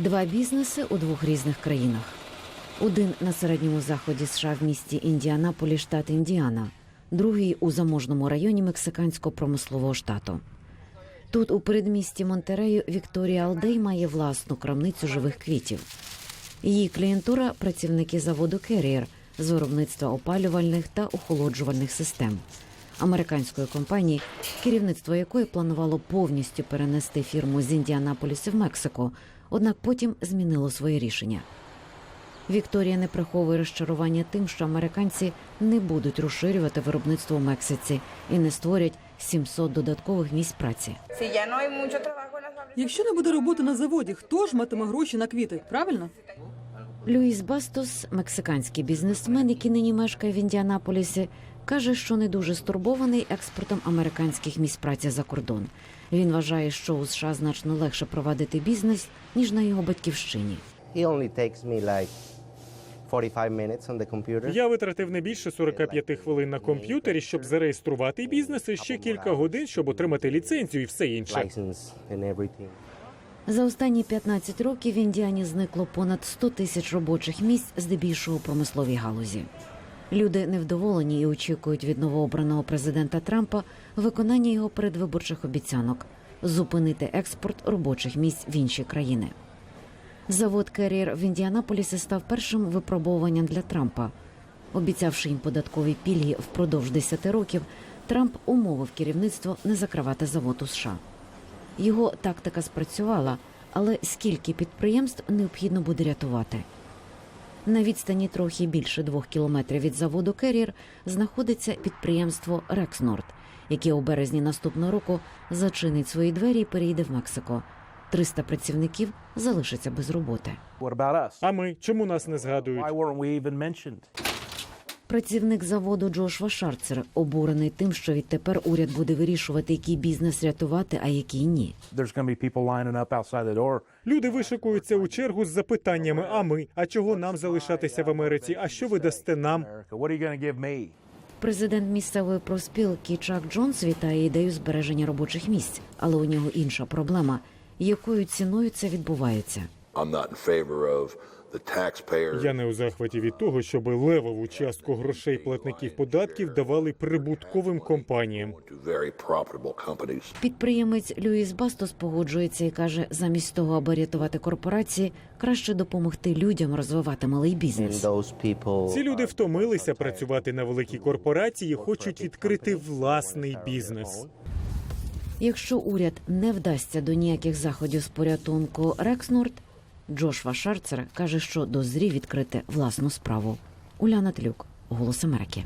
Два бізнеси у двох різних країнах. Один на середньому заході США в місті Індіанаполі, штат Індіана, другий у заможному районі мексиканського промислового штату. Тут, у передмісті Монтерею, Вікторія Алдей має власну крамницю живих квітів. Її клієнтура працівники заводу Керрієр з виробництва опалювальних та охолоджувальних систем американської компанії, керівництво якої планувало повністю перенести фірму з Індіанаполісу в Мексико, однак потім змінило своє рішення. Вікторія не приховує розчарування тим, що американці не будуть розширювати виробництво в Мексиці і не створять 700 додаткових місць праці. Якщо не буде роботи на заводі, хто ж матиме гроші на квіти? Правильно? Люїс Бастос, мексиканський бізнесмен, який нині мешкає в Індіанаполісі, каже, що не дуже стурбований експортом американських місць праці за кордон. Він вважає, що у США значно легше провадити бізнес ніж на його батьківщині. He only takes me like 45 minutes on the computer. Я витратив не більше 45 хвилин на комп'ютері, щоб зареєструвати бізнес, і ще кілька годин, щоб отримати ліцензію і все інше. За останні 15 років в Індіані зникло понад 100 тисяч робочих місць, здебільшого промисловій галузі. Люди невдоволені і очікують від новообраного президента Трампа виконання його передвиборчих обіцянок зупинити експорт робочих місць в інші країни. Завод Керрієр в Індіанаполісі став першим випробуванням для Трампа. Обіцявши їм податкові пільги впродовж 10 років, Трамп умовив керівництво не закривати завод у США. Його тактика спрацювала, але скільки підприємств необхідно буде рятувати? На відстані трохи більше двох кілометрів від заводу Керрір знаходиться підприємство Рекснорд, яке у березні наступного року зачинить свої двері і перейде в Мексико. 300 працівників залишаться без роботи. А ми чому нас не згадують? Працівник заводу Джошва Шарцер обурений тим, що відтепер уряд буде вирішувати, який бізнес рятувати, а який ні. Люди вишикуються у чергу з запитаннями: а ми? А чого нам залишатися в Америці? А що ви дасте нам? Президент місцевої профспілки Чак Джонс вітає ідею збереження робочих місць, але у нього інша проблема, якою ціною це відбувається. I'm not in favor of the taxpayer. Я не у захваті від того, щоб левову частку грошей платників податків давали прибутковим компаніям. to very profitable companies. Підприємець Люїс Бастос погоджується і каже, замість того, аби рятувати корпорації, краще допомогти людям розвивати малий бізнес. those people Ці люди втомилися працювати на великій корпорації, хочуть відкрити власний бізнес. Якщо уряд не вдасться до ніяких заходів з порятунку Рекснорд, Джошва Шарцер каже, що дозрів відкрити власну справу. Уляна Тлюк, Голос Америки.